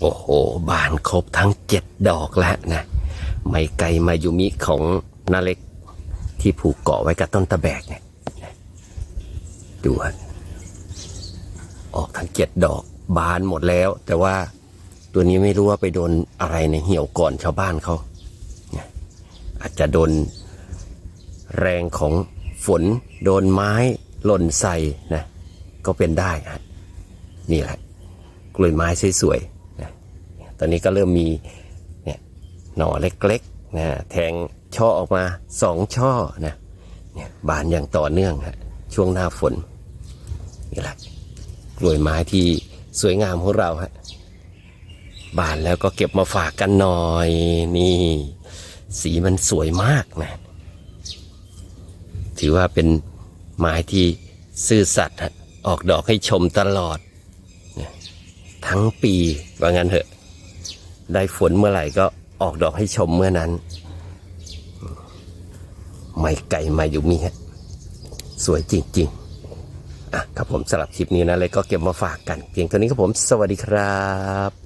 โอ้โห บานครบทั้งเจ็ดดอกแล้วนะ ไม่ไกลมายุมิของนาเล็กที่ผูกเกาะไว้กับต้นตะแบกเนี่ยดูออกทั้งเจ็ดดอกบานหมดแล้ว แต่ว่าตัวนี้ไม่รู้ว่าไปโดนอะไรในเหี่ยวก่อนชาวบ้านเขาอาจจะโดนแรงของฝนโดนไม้หล่นใส่นะ ก็เป็นได้ฮะนี่แหละ กล้วยไม้สวยๆ ตอนนี้ก็เริ่มมีเนี่ยหน่อเล็กๆนะแทงช่อออกมาสองช่อนะเนี่ยบานอย่างต่อเนื่องฮะช่วงหน้าฝนนี่แหละกล้วยไม้ที่สวยงามของเราฮะบานแล้วก็เก็บมาฝากกันหน่อยนี่ สีมันสวยมากนะ ถือว่าเป็นไม้ที่ซื่อสัตย์ออกดอกให้ชมตลอด ทั้งปีว่างั้นเถอะ ได้ฝนเมื่อไหร่ก็ออกดอกให้ชมเมื่อนั้น ไม่ไก่มาอยู่มีฮะสวยจริง ๆ อะครับผมสลับคลิปนี้นะเลยก็เก็บมาฝากกัน เพียงเท่านี้ครับผม สวัสดีครับ